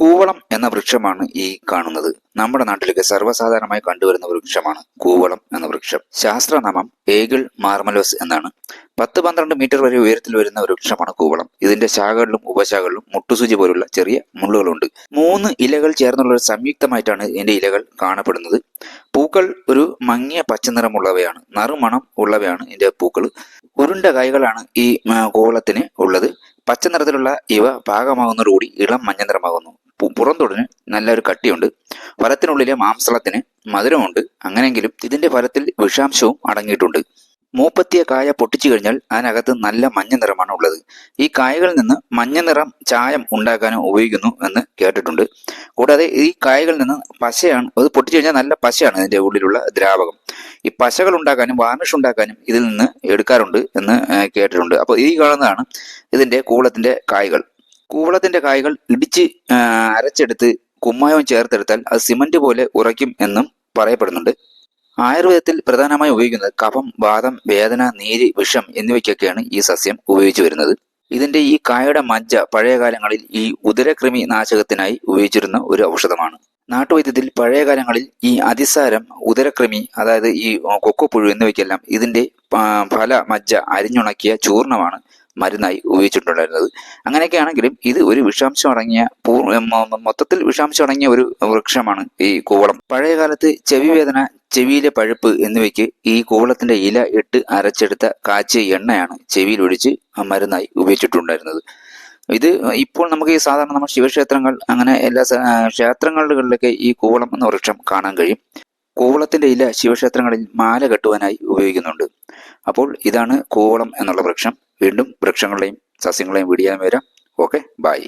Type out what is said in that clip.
കൂവളം എന്ന വൃക്ഷമാണ് ഈ കാണുന്നത്. നമ്മുടെ നാട്ടിലേക്ക് സർവസാധാരണമായി കണ്ടുവരുന്ന വൃക്ഷമാണ് കൂവളം എന്ന വൃക്ഷം. ശാസ്ത്രനാമം ഏഗിൾ മാർമലോസ് എന്നാണ്. പത്ത് പന്ത്രണ്ട് മീറ്റർ വരെ ഉയരത്തിൽ വരുന്ന വൃക്ഷമാണ് കൂവളം. ഇതിന്റെ ശാഖകളിലും ഉപശാഖകളിലും മുട്ടുസൂചി പോലുള്ള ചെറിയ മുള്ളുകളുണ്ട്. മൂന്ന് ഇലകൾ ചേർന്നുള്ള ഒരു സംയുക്തമായിട്ടാണ് ഇതിന്റെ ഇലകൾ കാണപ്പെടുന്നത്. പൂക്കൾ ഒരു മങ്ങിയ പച്ചനിറമുള്ളവയാണ്. നറുമണം ഉള്ളവയാണ് ഇതിന്റെ പൂക്കൾ. ഉരുണ്ട കായ്കളാണ് ഈ കൂവളത്തിന് ഉള്ളത്. പച്ച നിറത്തിലുള്ള ഇവ പാകമാകുന്നതോടുകൂടി ഇളം മഞ്ഞ നിറമാകുന്നു പുറംതൊടിന് നല്ലൊരു കട്ടിയുണ്ട്. ഫലത്തിനുള്ളിലെ മാംസളത്തിന് മധുരമുണ്ട്. അങ്ങനെയെങ്കിലും ഇതിന്റെ ഫലത്തിൽ വിഷാംശവും അടങ്ങിയിട്ടുണ്ട്. മൂപ്പത്തിയ കായ പൊട്ടിച്ചു കഴിഞ്ഞാൽ അതിനകത്ത് നല്ല മഞ്ഞ നിറമാണ് ഉള്ളത്. ഈ കായകളിൽ നിന്ന് മഞ്ഞ നിറം ചായം ഉണ്ടാക്കാനും ഉപയോഗിക്കുന്നു എന്ന് കേട്ടിട്ടുണ്ട്. കൂടാതെ ഈ കായകളിൽ നിന്ന് പശയാണ് അത് പൊട്ടിച്ചു കഴിഞ്ഞാൽ നല്ല പശയാണ് ഇതിന്റെ ഉള്ളിലുള്ള ദ്രാവകം. ഈ പശകൾ ഉണ്ടാക്കാനും വാർണിഷ് ഉണ്ടാക്കാനും ഇതിൽ നിന്ന് എടുക്കാറുണ്ട് എന്ന് കേട്ടിട്ടുണ്ട്. അപ്പോൾ ഈ കാണുന്നതാണ് ഇതിന്റെ കൂളത്തിന്റെ കായ്കൾ. കൂവളത്തിന്റെ കായ്കൾ ഇടിച്ച് അരച്ചെടുത്ത് കുമ്മായവും ചേർത്തെടുത്താൽ അത് സിമന്റ് പോലെ ഉറയ്ക്കും എന്നും പറയപ്പെടുന്നുണ്ട്. ആയുർവേദത്തിൽ പ്രധാനമായും ഉപയോഗിക്കുന്നത് കഫം വാദം വേദന നീര് വിഷം എന്നിവയ്ക്കൊക്കെയാണ് ഈ സസ്യം ഉപയോഗിച്ചു വരുന്നത്. ഇതിന്റെ ഈ കായയുടെ മജ്ജ പഴയ കാലങ്ങളിൽ ഈ ഉദരക്രിമി നാശകത്തിനായി ഉപയോഗിച്ചിരുന്ന ഒരു ഔഷധമാണ്. നാട്ടുവൈദ്യത്തിൽ പഴയ കാലങ്ങളിൽ ഈ അതിസാരം ഉദരക്രിമി അതായത് ഈ കൊക്കോപ്പുഴു എന്നിവയ്ക്കെല്ലാം ഇതിന്റെ ഫല മജ്ജ അരിഞ്ഞുണക്കിയ ചൂർണമാണ് മരുന്നായി ഉപയോഗിച്ചിട്ടുണ്ടായിരുന്നത്. അങ്ങനെയൊക്കെ ആണെങ്കിലും ഇത് ഒരു വിഷാംശം അടങ്ങിയ മൊത്തത്തിൽ വിഷാംശം അടങ്ങിയ ഒരു വൃക്ഷമാണ് ഈ കൂവളം. പഴയ കാലത്ത് ചെവി വേദന ചെവിയിലെ പഴുപ്പ് എന്നിവയ്ക്ക് ഈ കൂവളത്തിന്റെ ഇല ഇട്ട് അരച്ചെടുത്ത കാച്ചിയ എണ്ണയാണ് ചെവിയിൽ ഒഴിച്ച് മരുന്നായി ഉപയോഗിച്ചിട്ടുണ്ടായിരുന്നത്. ഇത് ഇപ്പോൾ നമുക്ക് ഈ സാധാരണ നമ്മൾ ശിവക്ഷേത്രങ്ങൾ അങ്ങനെ എല്ലാ ക്ഷേത്രങ്ങളിലൊക്കെ ഈ കൂവളം എന്ന വൃക്ഷം കാണാൻ കഴിയും. കൂവളത്തിന്റെ ഇല ശിവക്ഷേത്രങ്ങളിൽ മാല കെട്ടുവാനായി ഉപയോഗിക്കുന്നുണ്ട്. അപ്പോൾ ഇതാണ് കൂവളം എന്നുള്ള വൃക്ഷം. വീണ്ടും വൃക്ഷങ്ങളുടെയും സസ്യങ്ങളെയും വീഡിയോ വരാം. Okay bye